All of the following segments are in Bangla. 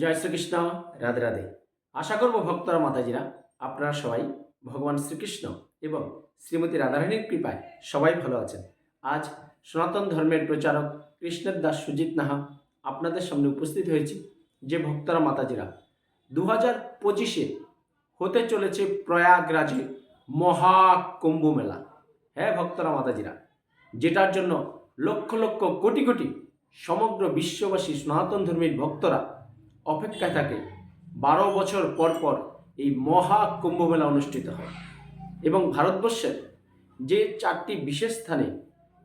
জয় শ্রীকৃষ্ণ, রাধে রাধে। আশা করব ভক্তরা, মাতাজিরা, আপনারা সবাই ভগবান শ্রীকৃষ্ণ এবং শ্রীমতী রাধারানীর কৃপায় সবাই ভালো আছেন। আজ সনাতন ধর্মের প্রচারক কৃষ্ণের দাস সুজিত নাহা আপনাদের সামনে উপস্থিত হয়েছি। যে ভক্তরা, মাতাজিরা দু হাজার পঁচিশে হতে চলেছে প্রয়াগরাজে মহাকুম্ভ মেলা। হ্যাঁ ভক্তরা, মাতাজিরা, যেটার জন্য লক্ষ লক্ষ কোটি কোটি সমগ্র বিশ্ববাসী সনাতন ধর্মীর ভক্তরা অপেক্ষায় থাকে, বারো বছর পর পর এই মহা কুম্ভ মেলা অনুষ্ঠিত হয়। এবং ভারতবর্ষের যে চারটি বিশেষ স্থানে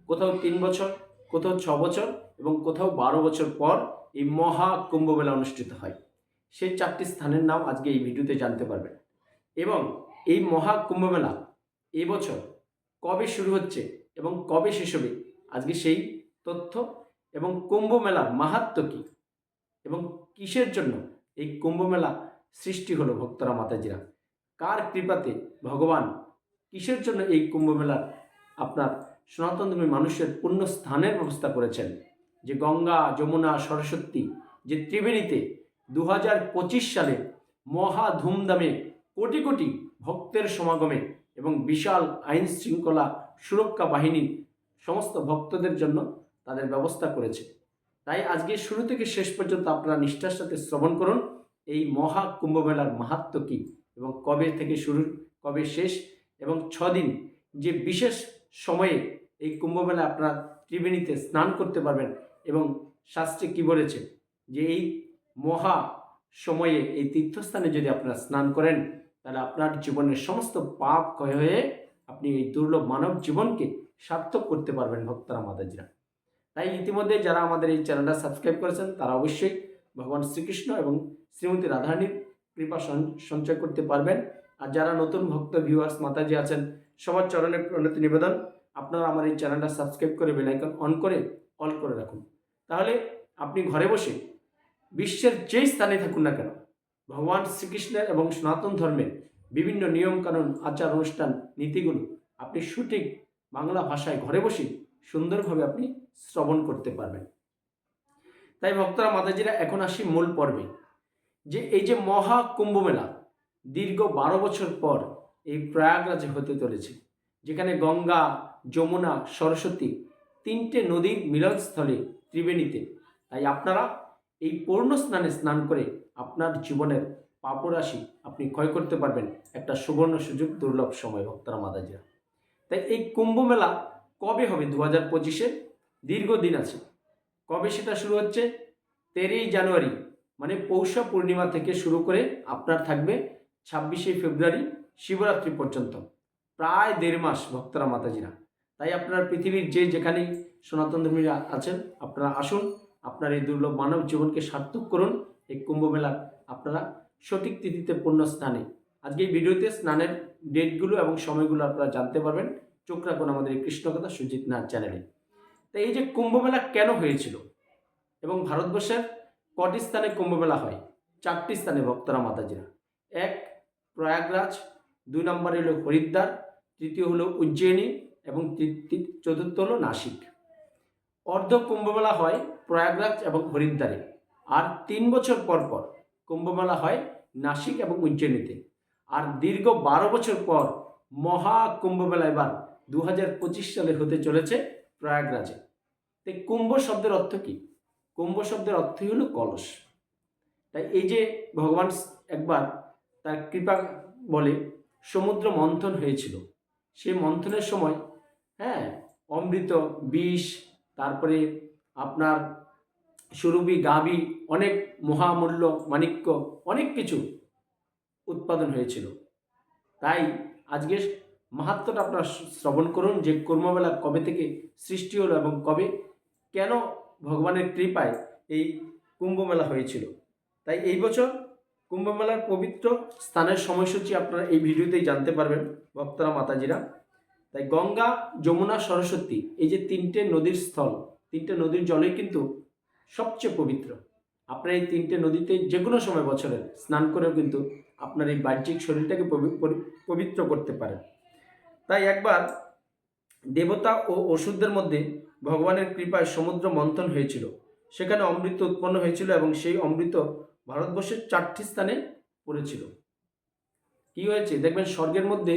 কোথাও তিন বছর, কোথাও ছ বছর এবং কোথাও বারো বছর পর এই মহা কুম্ভ মেলা অনুষ্ঠিত হয়। সেই চারটি স্থানের নাম আজকে এই ভিডিওতে জানতে পারবেন। এবং এই মহা কুম্ভ মেলা এবছর কবে শুরু হচ্ছে এবং কবে শেষ হবে, আজকে সেই তথ্য এবং কুম্ভ মেলার মাহাত্ম কী এবং কিসের জন্য এই কুম্ভ মেলা সৃষ্টি হলো ভক্তরা মাতাজিরা? কার কৃপাতে ভগবান কিসের জন্য এই কুম্ভ মেলার আপনার সনাতন ধর্মী মানুষের পূর্ণ স্থানের ব্যবস্থা করেছেন? যে গঙ্গা, যমুনা, সরস্বতী যে ত্রিবেণীতে দু হাজার পঁচিশ সালে মহা ধুমধামে কোটি কোটি ভক্তের সমাগমে এবং বিশাল আইন শৃঙ্খলা সুরক্ষা বাহিনী সমস্ত ভক্তদের জন্য তাদের ব্যবস্থা করেছে। তাই আজকে শুরু থেকে শেষ পর্যন্ত আপনারা নিষ্ঠার সাথে শ্রবণ করুন। এই মহা কুম্ভ মেলার মাহাত্ম কী এবং কবে থেকে শুরু, কবে শেষ এবং ছদিন যে বিশেষ সময়ে এই কুম্ভ মেলা আপনারা ত্রিবেণীতে স্নান করতে পারবেন এবং শাস্ত্রে কি বলেছে যে এই মহা সময়ে এই তীর্থস্থানে যদি আপনারা স্নান করেন, তাহলে আপনার জীবনের সমস্ত পাপ ক্ষয় হয়ে আপনি এই দুর্লভ মানব জীবনকে সার্থক করতে পারবেন ভক্তরা মাতাজিরা। তাই ইতিমধ্যে যারা আমাদের এই চ্যানেলটা সাবস্ক্রাইব করেছেন, তারা অবশ্যই ভগবান শ্রীকৃষ্ণ এবং শ্রীমতী রাধারানীর কৃপা সঞ্চয় করতে পারবেন। আর যারা নতুন ভক্ত ভিউয়ার্স মাতাজি আছেন, সবার চরণে প্রণতি নিবেদন। আপনারা আমার এই চ্যানেলটা সাবস্ক্রাইব করে বেলাইকন অন করে অল করে রাখুন। তাহলে আপনি ঘরে বসে বিশ্বের যেই স্থানে থাকুন না কেন, ভগবান শ্রীকৃষ্ণের এবং সনাতন ধর্মের বিভিন্ন নিয়মকানুন, আচার, অনুষ্ঠান, নীতিগুলো আপনি সঠিক বাংলা ভাষায় ঘরে বসে সুন্দরভাবে আপনি শ্রবণ করতে পারবেন। তাই ভক্তরা মাতাজিরা এখন আসি মূল পর্বে, যে এই যে মহা কুম্ভ মেলা দীর্ঘ বারো বছর পর এই প্রয়াগরাজে হতে চলেছে, যেখানে গঙ্গা, যমুনা, সরস্বতী তিনটে নদীর মিলনস্থলে ত্রিবেণীতে। তাই আপনারা এই পূর্ণ স্নানে স্নান করে আপনার জীবনের পাপরাশি আপনি ক্ষয় করতে পারবেন একটা সুবর্ণ সুযোগ দুর্লভ সময় ভক্তরা মাতাজিরা। তাই এই কুম্ভ মেলা কবে হবে? দু হাজার পঁচিশে? দীর্ঘদিন আছে। কবে সেটা শুরু হচ্ছে? তেরোই জানুয়ারি মানে পৌষা পূর্ণিমা থেকে শুরু করে আপনার থাকবে ছাব্বিশে ফেব্রুয়ারি শিবরাত্রি পর্যন্ত। প্রায় দেড় মাস ভক্তরা মাতাজিরা। তাই আপনারা পৃথিবীর যে যেখানেই সনাতন ধর্মীরা আছেন, আপনারা আসুন, আপনার এই দুর্লভ মানব জীবনকে সার্থক করুন। এই কুম্ভ মেলার আপনারা সঠিক তিথিতে পূর্ণ স্থানে আজকে এই ভিডিওতে স্নানের ডেটগুলো এবং সময়গুলো আপনারা জানতে পারবেন। চোখ রাখুন আমাদের এই কৃষ্ণকথা সুজিত নাথ চ্যানেলে। তো এই যে কুম্ভমেলা কেন হয়েছিল? এবং ভারতবর্ষের কটি স্থানে কুম্ভমেলা হয়? চারটি স্থানে ভক্তরা মাতাজিরা। এক, প্রয়াগরাজ, দুই নম্বরে হলো হরিদ্বার, তৃতীয় হলো উজ্জয়িনী, এবং চতুর্থ হলো নাসিক। অর্ধ কুম্ভমেলা হয় প্রয়াগরাজ এবং হরিদ্বারে। আর তিন বছর পর পর কুম্ভমেলা হয় নাসিক এবং উজ্জয়িনীতে। আর দীর্ঘ বারো বছর পর মহা কুম্ভমেলা এবার দু হাজার পঁচিশ সালে হতে চলেছে প্রয়াগরাজে। তো এই কুম্ভ শব্দের অর্থ কী? কুম্ভ শব্দের অর্থই হলো কলস। তাই এই যে ভগবান একবার তার কৃপা বলে সমুদ্র মন্থন হয়েছিল। সেই মন্থনের সময় হ্যাঁ অমৃত, বিষ, তারপরে আপনার সুরভি, গাভি অনেক মহামূল্য, মাণিক্য অনেক কিছু উৎপাদন হয়েছিল। তাই আজকে মাহাত্মটা আপনারা শ্রবণ করুন যে কর্মবেলা কবে থেকে সৃষ্টি হলো এবং কবে কেন ভগবানের কৃপায় এই কুম্ভমেলা হয়েছিল। তাই এই বছর কুম্ভমেলার পবিত্র স্থানের সময়সূচি আপনারা এই ভিডিওতেই জানতে পারবেন, ভক্তরা, মাতাজিরা। তাই গঙ্গা, যমুনা, সরস্বতী, এই যে তিনটে নদীর স্থল, তিনটে নদীর জলই কিন্তু সবচেয়ে পবিত্র। আপনার এই তিনটে নদীতে যে কোনো সময় বছরের স্নান করেও কিন্তু আপনার এই বাহ্যিক শরীরটাকে পবিত্র করতে পারেন। তাই একবার দেবতা ও ওষুধদের মধ্যে ভগবানের কৃপায় সমুদ্র মন্থন হয়েছিল। সেখানে অমৃত উৎপন্ন হয়েছিল এবং সেই অমৃত ভারতবর্ষের চারটি স্থানে পড়েছিল। কি হয়েছে? দেখবেন স্বর্গের মধ্যে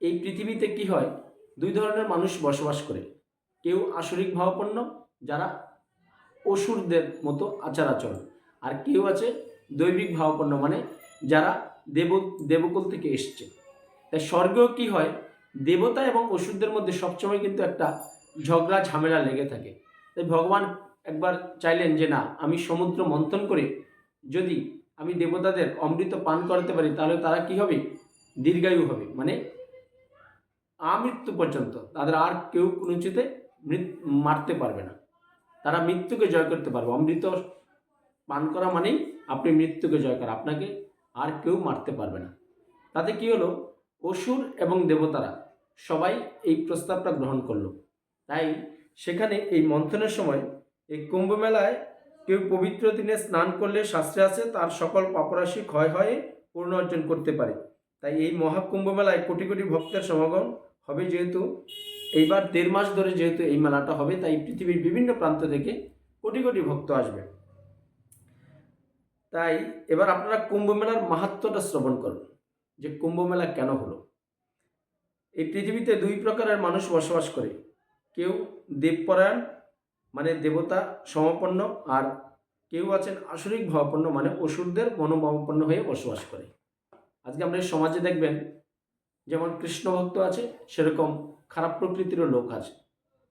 এই পৃথিবীতে কি হয়? দুই ধরনের মানুষ বসবাস করে। কেউ আসরিক ভাবাপন্ন, যারা অসুরদের মতো আচার আচরণ আর কেউ আছে দৈবিক ভাবাপন্ন মানে যারা দেব, দেবকুল থেকে এসছে। তাই স্বর্গেও কি হয়? দেবতা এবং অসুরদের মধ্যে সবসময় কিন্তু একটা ঝগড়া, ঝামেলা লেগে থাকে। তাই ভগবান একবার চাইলেন যে, না, আমি সমুদ্র মন্থন করে যদি আমি দেবতাদের অমৃত পান করাতে পারি, তাহলে তারা কি হবে? দীর্ঘায়ু হবে। মানে আমৃত্যু পর্যন্ত। তাদের আর কেউ কোনো মৃত- মারতে পারবে না। তারা মৃত্যুকে জয় করতে পারবে। অমৃত পান করা মানেই আপনি মৃত্যুকে জয় করা। আপনাকে আর কেউ মারতে পারবে না। তাতে কি হলো? অসুর এবং দেবতারা সবাই এই প্রস্তাবটা গ্রহণ করল। তাই সেখানে এই মন্থনের সময় এই কুম্ভ মেলায় কেউ পবিত্র দিনে স্নান করলে শাস্ত্রে আছে, তার সকল পাপরাশি ক্ষয় হয়ে পূর্ণ অর্জন করতে পারে। তাই এই মহাকুম্ভ মেলায় কোটি কোটি ভক্তের সমাগম হবে যেহেতু এইবার দেড় মাস ধরে যেহেতু এই মেলাটা হবে, তাই পৃথিবীর বিভিন্ন প্রান্ত থেকে কোটি কোটি ভক্ত আসবে। তাই এবার আপনারা কুম্ভ মেলার মাহাত্ম্যটা শ্রবণ করুন যে কুম্ভ মেলা কেন হলো। এই পৃথিবীতে দুই প্রকারের মানুষ বসবাস করে। কেউ দেবপরায়ণ মানে দেবতা সমাপন্ন, আর কেউ আছেন আসরিক ভাবাপন্ন মানে অসুরদের মনোভাবাপন্ন হয়ে বসবাস করে। আজকে আমরা সমাজে দেখবেন, যেমন কৃষ্ণ ভক্ত আছে, সেরকম খারাপ প্রকৃতিরও লোক আছে।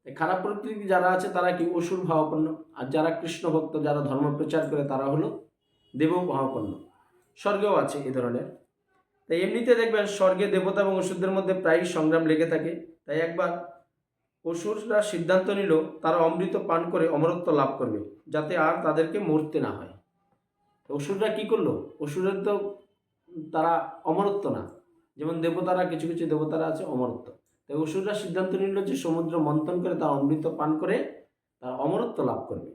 খারাপ প্রকৃতি যারা আছে, তারা কি অসুর ভাবাপন্ন? আর যারা কৃষ্ণ ভক্ত, যারা ধর্ম প্রচার করে, তারা হলো দেব ভাবাপন্ন স্বর্গেও আছে এ ধরনের। তাই এমনিতে দেখবেন স্বর্গে দেবতা এবং অসুরদের মধ্যে প্রায়ই সংগ্রাম লেগে থাকে। তাই একবার অসুররা সিদ্ধান্ত নিল, তারা অমৃত পান করে অমরত্ব লাভ করবে, যাতে আর তাদেরকে মরতে না হয়। অসুররা কি করল? অসুরের তো তারা অমরত্ব না। যেমন দেবতারা, কিছু কিছু দেবতারা আছে অমরত্ব। তাই অসুররা সিদ্ধান্ত নিল যে সমুদ্র মন্থন করে তারা অমৃত পান করে তারা অমরত্ব লাভ করবে।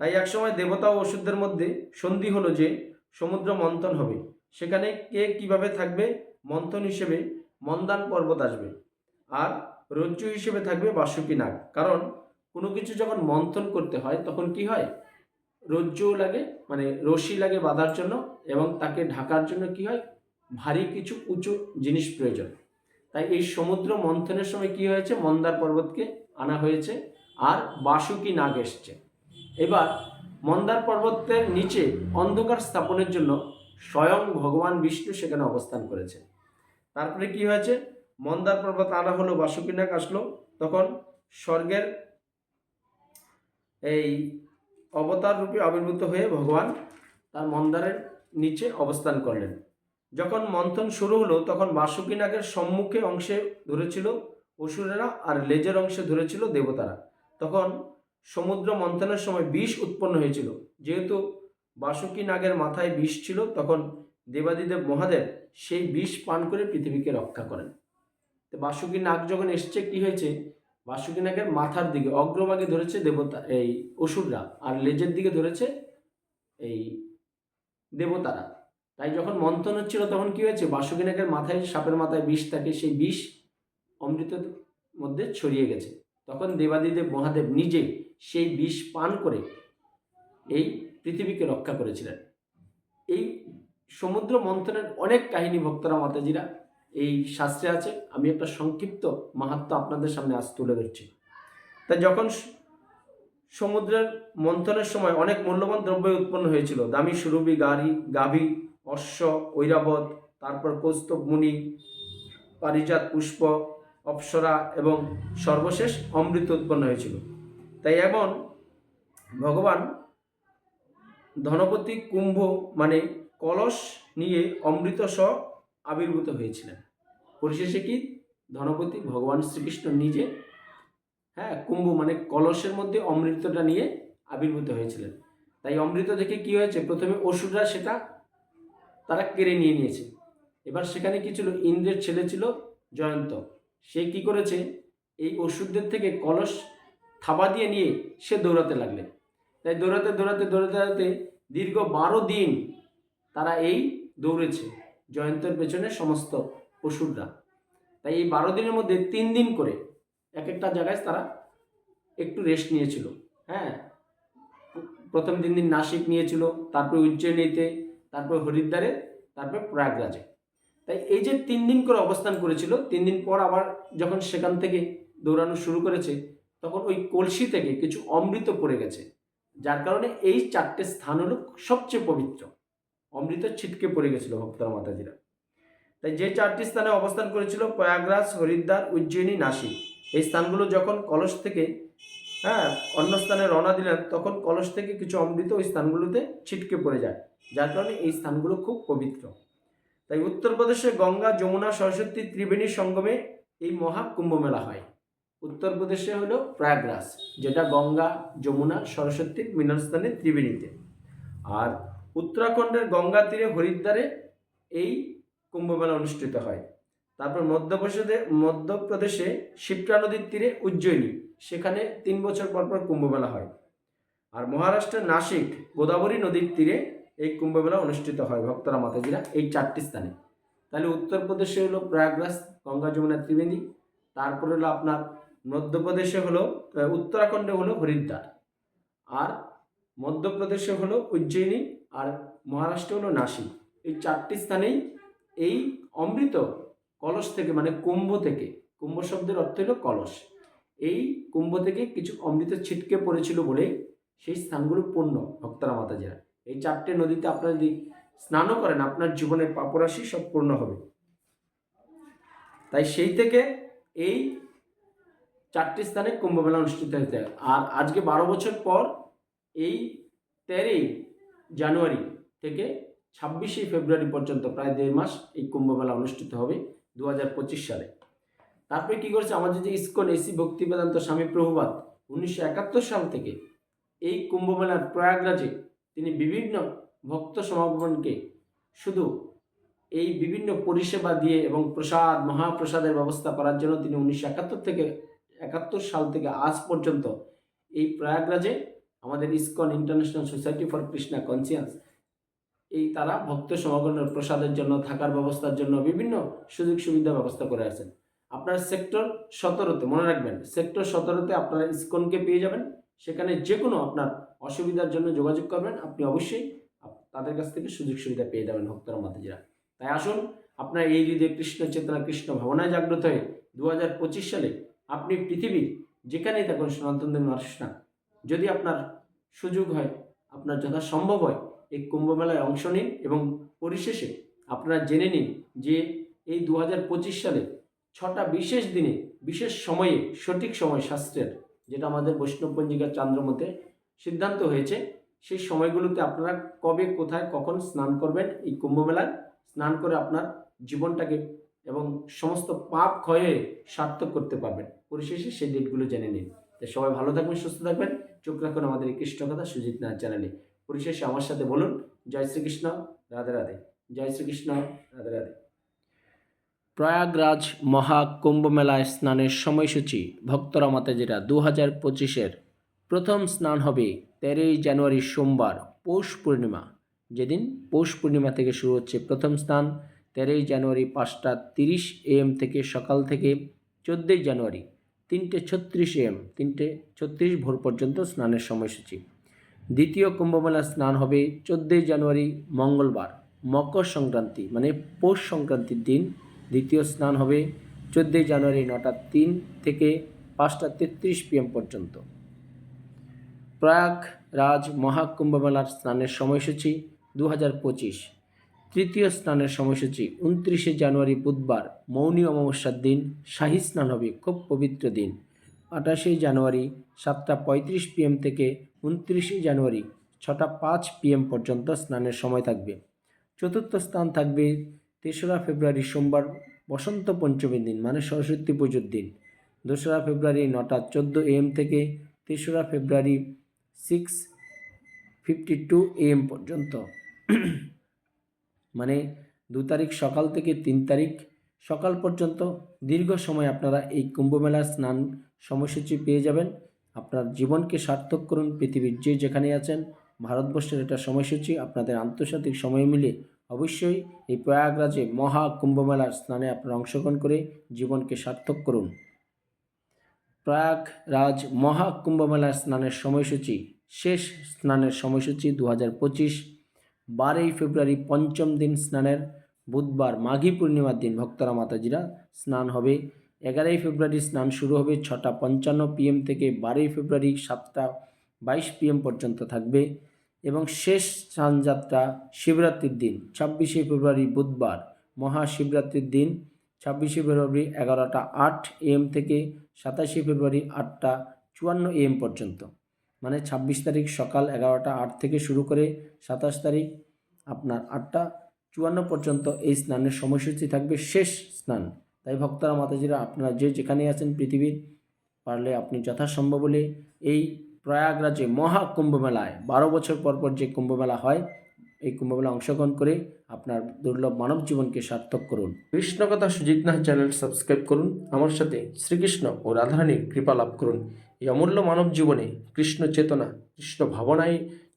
তাই একসময় দেবতা ও অসুরদের মধ্যে সন্ধি হলো যে সমুদ্র মন্থন হবে। সেখানে কে কীভাবে থাকবে? মন্থন হিসেবে মন্দান পর্বত আসবে। আর রজ্জু হিসেবে থাকবে বাসুকি নাগ। কারণ কোনো কিছু যখন মন্থন করতে হয়, তখন কি হয়? রজ্জু লাগে মানে রশি লাগে বাঁধার জন্য এবং তাকে ঢাকার জন্য কি হয়? ভারী কিছু উঁচু জিনিস প্রয়োজন। তাই এই সমুদ্র মন্থনের সময় কি হয়েছে? মন্দার পর্বতকে আনা হয়েছে আর বাসুকি নাগ এসছে। এবার মন্দার পর্বতের নিচে অন্ধকার স্থাপনের জন্য স্বয়ং ভগবান বিষ্ণু সেখানে অবস্থান করেছে তারপরে কি হয়েছে? মন্দার পর্বত আনা হলো বাসুকিনাগ আসলো। তখন স্বর্গের এই অবতার রূপে আবির্ভূত হয়ে ভগবান তার মন্দারের নিচে অবস্থান করলেন। যখন মন্থন শুরু হলো, তখন বাসুকিনাগের সম্মুখে অংশে ধরেছিল অসুরেরা আর লেজের অংশে ধরেছিল দেবতারা। তখন সমুদ্র মন্থনের সময় বিষ উৎপন্ন হয়েছিল। যেহেতু বাসুকি নাগের মাথায় বিষ ছিল, তখন দেবাদিদেব মহাদেব সেই বিষ পান করে পৃথিবীকে রক্ষা করেন। তো বাসুকি নাগ যখন এসছে, কি হয়েছে? বাসুকি নাগের মাথার দিকে অগ্রভাগে ধরেছে দেবতা, এই অসুররা, আর লেজের দিকে ধরেছে এই দেবতারা। তাই যখন মন্থন হচ্ছিল, তখন কি হয়েছে? বাসুকি নাগের মাথায়, সাপের মাথায় বিষ থাকে, সেই বিষ অমৃতের মধ্যে ছড়িয়ে গেছে। তখন দেবাদিদেব মহাদেব নিজে সেই বিষ পান করে এই পৃথিবীকে রক্ষা করেছিলেন। এই সমুদ্র মন্থনের অনেক কাহিনী ভক্তরা মাতাজিরা এই শাস্ত্রে আছে। আমি একটা সংক্ষিপ্ত মাহাত্ম আপনাদের সামনে আজ তুলে ধরছি। তা যখন সমুদ্রের মন্থনের সময় অনেক মূল্যবান দ্রব্য উৎপন্ন হয়েছিল। দামি সুরভি গাড়ি, গাভী, অশ্ব, ঐরাবত, তারপর কৌস্তব মুনি, পারিজাত পুষ্প, অপ্সরা এবং সর্বশেষ অমৃত উৎপন্ন হয়েছিল। তাই এমন ভগবান ধনপতি কুম্ভ মানে কলস নিয়ে অমৃত সহ আবির্ভূত হয়েছিলেন। পরিশেষে কি? ধনপতি ভগবান শ্রীকৃষ্ণ নিজে হ্যাঁ কুম্ভ মানে কলসের মধ্যে অমৃতটা নিয়ে আবির্ভূত হয়েছিলেন। তাই অমৃত দেখে কি হয়েছে? প্রথমে অসুররা সেটা তারা কেড়ে নিয়ে নিয়েছে। এবার সেখানে কি ছিল? ইন্দ্রের ছেলে ছিল জয়ন্ত। সে কি করেছে? এই অসুরদের থেকে কলস থাবা দিয়ে নিয়ে সে দৌড়াতে লাগলেন তাই দৌড়াতে দৌড়াতে দৌড়াতে দৌড়াতে দীর্ঘ বারো দিন তারা এই দৌড়েছে জয়ন্তের পেছনে সমস্ত অসুররা তাই এই বারো দিনের মধ্যে তিন দিন করে এক একটা জায়গায় তারা একটু রেস্ট নিয়েছিল হ্যাঁ? প্রথম তিন দিন নাসিক নিয়েছিল, তারপরে উজ্জয়িনীতে, তারপরে হরিদ্বারে, তারপরে প্রয়াগরাজে। তাই এই যে তিন দিন করে অবস্থান করেছিল, তিন দিন পর আবার যখন সেখান থেকে দৌড়ানো শুরু করেছে, তখন ওই কলসি থেকে কিছু অমৃত পড়ে গেছে। যার কারণে এই চারটে স্থান হলো সবচেয়ে পবিত্র। অমৃত ছিটকে পড়ে গেছিল ভক্তরা, মাতাজিরা। তাই যে চারটি স্থানে অবস্থান করেছিল, প্রয়াগরাজ, হরিদ্বার, উজ্জয়িনী নাসিক এই স্থানগুলো যখন কলস থেকে হ্যাঁ অন্য স্থানে রওনা দিলেন, তখন কলস থেকে কিছু অমৃত ওই স্থানগুলোতে ছিটকে পড়ে যায়। যার কারণে এই স্থানগুলো খুব পবিত্র। তাই উত্তরপ্রদেশে গঙ্গা, যমুনা, সরস্বতী, ত্রিবেণী সঙ্গমে এই মহা কুম্ভ মেলা হয়। উত্তরপ্রদেশে হলো প্রয়াগরাজ, যেটা গঙ্গা, যমুনা সরস্বতীর মিলনস্থানে ত্রিবেণীতে। আর উত্তরাখণ্ডের গঙ্গা তীরে হরিদ্বারে এই কুম্ভমেলা অনুষ্ঠিত হয়। তারপর মধ্যপ্রদেশে মধ্যপ্রদেশে শিপ্রা নদীর তীরে উজ্জয়িনী, সেখানে তিন বছর পর পর কুম্ভমেলা হয়। আর মহারাষ্ট্রের নাসিক, গোদাবরী নদীর তীরে এই কুম্ভমেলা অনুষ্ঠিত হয় ভক্তরা, মাতাজিরা এই চারটি স্থানে। তাহলে উত্তরপ্রদেশে হলো প্রয়াগরাজ, গঙ্গা, যমুনা, ত্রিবেণী। তারপরে হলো আপনার মধ্যপ্রদেশে হলো উত্তরাখণ্ডে হলো হরিদ্বার। আর মধ্যপ্রদেশে হলো উজ্জয়িনী, আর মহারাষ্ট্রে হলো নাসিক। এই চারটি স্থানেই এই অমৃত কলস থেকে মানে কুম্ভ থেকে, কুম্ভ শব্দের অর্থ হলো কলস। এই কুম্ভ থেকে কিছু অমৃত ছিটকে পড়েছিল বলেই সেই স্থানগুলো পূর্ণ, ভক্তরা, মাতাজিরা। এই চারটে নদীতে আপনারা যদি স্নানও করেন, আপনার জীবনের পাপরাশি সব পূর্ণ হবে। তাই সেই থেকে এই চারটি স্থানে কুম্ভমেলা অনুষ্ঠিত হতে হয়। আর আজকে বারো বছর পর এই তেরোই জানুয়ারি থেকে ছাব্বিশে ফেব্রুয়ারি পর্যন্ত প্রায় দেড় মাস এই কুম্ভমেলা অনুষ্ঠিত হবে দু হাজার পঁচিশ সালে। তারপরে কি করছে? আমাদের যে ইস্কন এসি ভক্তি বেদান্ত স্বামী প্রভুপাত উনিশশো একাত্তর সাল থেকে এই কুম্ভমেলার প্রয়াগরাজে তিনি বিভিন্ন ভক্ত সমাগমনকে শুধু এই বিভিন্ন পরিষেবা দিয়ে এবং প্রসাদ, মহাপ্রসাদের ব্যবস্থা করার জন্য তিনি উনিশশো একাত্তর থেকে একাত্তর সাল থেকে আজ পর্যন্ত এই প্রয়াগরাজে আমাদের ISKCON international society for Krishna consciousness, এই তারা ভক্ত সমাগমের প্রসাদের জন্য, থাকার ব্যবস্থার জন্য বিভিন্ন সুযোগ সুবিধা ব্যবস্থা করে আছেন আপনার সেক্টর সতেরোতে, মনে রাখবেন, সেক্টর সতেরোতে আপনারা ইসকনকে পেয়ে যাবেন। সেখানে যে কোনো আপনার অসুবিধার জন্য যোগাযোগ করবেন। আপনি অবশ্যই তাদের কাছ থেকে সুযোগ সুবিধা পেয়ে যাবেন ভক্তরা, মাতাজিরা। তাই আসুন, আপনার এই হৃদয়ে কৃষ্ণ চেতনা, কৃষ্ণ ভাবনায় জাগ্রত হয়ে দু হাজার পঁচিশ সালে আপনি পৃথিবীর যেখানেই থাকুন সনাতন ধর্মী মানুষ না। যদি আপনার সুযোগ হয়, আপনার যথাসম্ভব হয়, এই কুম্ভ মেলায় অংশ নিন এবং পরিশেষে আপনারা জেনে নিন যে এই দু হাজার পঁচিশ সালে ছটা বিশেষ দিনে, বিশেষ সময়ে, সঠিক সময় শাস্ত্রের, যেটা আমাদের বৈষ্ণব পঞ্জিকার চান্দ্রমতে সিদ্ধান্ত হয়েছে, সেই সময়গুলোতে আপনারা কবে, কোথায়, কখন স্নান করবেন এই কুম্ভ মেলায় স্নান করে আপনার জীবনটাকে এবং সমস্ত পাপ ক্ষয়ে সার্থক করতে পারবেন। পরিশেষে সেই ডেটগুলো জেনে নিন। তাই সবাই ভালো থাকবেন, সুস্থ থাকবেন। চোখ রাখুন আমাদের এই কৃষ্ণ কথা সুজিত নাথ চ্যানেলে। পরিশেষে আমার সাথে বলুন, জয় শ্রীকৃষ্ণ, রাধে রাধে। জয় শ্রীকৃষ্ণ, রাধে রাধে। প্রয়াগরাজ মহাকুম্ভ মেলায় স্নানের সময়সূচি, ভক্তরা মাতাজিরা দু হাজার পঁচিশের প্রথম স্নান হবে তেরোই জানুয়ারি সোমবার পৌষ পূর্ণিমা। যেদিন পৌষ পূর্ণিমা থেকে শুরু হচ্ছে প্রথম স্নান তেরোই জানুয়ারি পাঁচটা তিরিশ এম থেকে সকাল থেকে চোদ্দোই জানুয়ারি তিনটে ছত্রিশ এম তিনটে ছত্রিশ ভোর পর্যন্ত স্নানের সময়সূচি। দ্বিতীয় কুম্ভমেলা স্নান হবে চোদ্দোই জানুয়ারি মঙ্গলবার, মকর সংক্রান্তি মানে পৌষ সংক্রান্তির দিন। দ্বিতীয় স্নান হবে চোদ্দোই জানুয়ারি নটা তিন থেকে পাঁচটা তেত্রিশ পিএম পর্যন্ত। প্রয়াগ রাজ মহাকুম্ভমেলার স্নানের সময়সূচি দু হাজার পঁচিশ তৃতীয় স্নানের সময়সূচি, উনত্রিশে জানুয়ারি বুধবার, মৌনী অমাবস্যার দিন, শাহী স্নান হবে খুব পবিত্র দিন। আঠাশে জানুয়ারি সাতটা পঁয়ত্রিশ পিএম থেকে উনত্রিশে জানুয়ারি ছটা পাঁচ পিএম পর্যন্ত স্নানের সময় থাকবে। চতুর্থ স্থান থাকবে তেসরা ফেব্রুয়ারি সোমবার, বসন্ত পঞ্চমীর দিন মানে সরস্বতী পুজোর দিন। দোসরা ফেব্রুয়ারি নটা চোদ্দ এম থেকে তেসরা ফেব্রুয়ারি সিক্স ফিফটি টু এম পর্যন্ত। মানে দু তারিখ সকাল থেকে তিন তারিখ সকাল পর্যন্ত দীর্ঘ সময় আপনারা এই কুম্ভমেলার স্নান সময়সূচি পেয়ে যাবেন। আপনার জীবনকে সার্থক করুন, পৃথিবীর যে যেখানে আছেন, ভারতবর্ষের এটা সময়সূচি, আপনাদের আন্তর্জাতিক সময় মিলে অবশ্যই এই প্রয়াগরাজে মহা কুম্ভমেলার স্নানে আপনারা অংশগ্রহণ করে জীবনকে সার্থক করুন। প্রয়াগরাজ মহা কুম্ভমেলার স্নানের সময়সূচি, শেষ স্নানের সময়সূচি দু হাজার পঁচিশ। বারোই ফেব্রুয়ারি পঞ্চম দিন স্নানের, বুধবার মাঘী পূর্ণিমার দিন ভক্তরা মাতাজিরা স্নান হবে। এগারোই ফেব্রুয়ারি স্নান শুরু হবে ছটা পঞ্চান্ন পিএম থেকে বারোই ফেব্রুয়ারি সাতটা বাইশ পিএম পর্যন্ত থাকবে এবং শেষ স্নানযাত্রা শিবরাত্রির দিন, ছাব্বিশে ফেব্রুয়ারি বুধবার মহাশিবরাত্রির দিন, ছাব্বিশে ফেব্রুয়ারি এগারোটা আট এম থেকে সাতাশে ফেব্রুয়ারি আটটা চুয়ান্ন এম পর্যন্ত। মানে ছাব্বিশ তারিখ সকাল এগারোটা আট থেকে শুরু করে সাতাশ তারিখ আপনার আটটা চুয়ান্ন পর্যন্ত এই স্নানের সময়সূচি থাকবে শেষ স্নান। তাই ভক্তরা, মাতাজিরা, আপনারা যে যেখানে আছেন পৃথিবীর, পারলে আপনি যথাসম্ভব হলে এই প্রয়াগরাজে মহা কুম্ভমেলায়, বারো বছর পর পর যে কুম্ভমেলা হয়, এই কুম্ভমেলা অংশগ্রহণ করে আপনার দুর্লভ মানব জীবনকে সার্থক করুন। কৃষ্ণকথা সুজিত নাথ চ্যানেল সাবস্ক্রাইব করুন। আমার সাথে শ্রীকৃষ্ণ ও রাধারানীর কৃপা লাভ করুন। এই অমূল্য মানব জীবনে কৃষ্ণ চেতনা, কৃষ্ণ ভাবনায়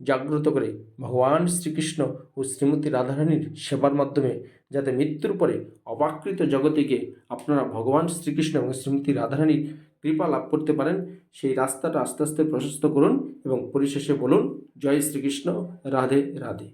জাগ্রত করে ভগবান শ্রীকৃষ্ণ ও শ্রীমতী রাধারানীর সেবার মাধ্যমে যাতে মৃত্যুর পরে অবাকৃত জগতিকে আপনারা ভগবান শ্রীকৃষ্ণ এবং শ্রীমতী রাধারানীর কৃপা লাভ করতে পারেন, সেই রাস্তাটা আস্তে আস্তে প্রশস্ত করুন এবং পরিশেষে বলুন, জয় শ্রীকৃষ্ণ, রাধে রাধে।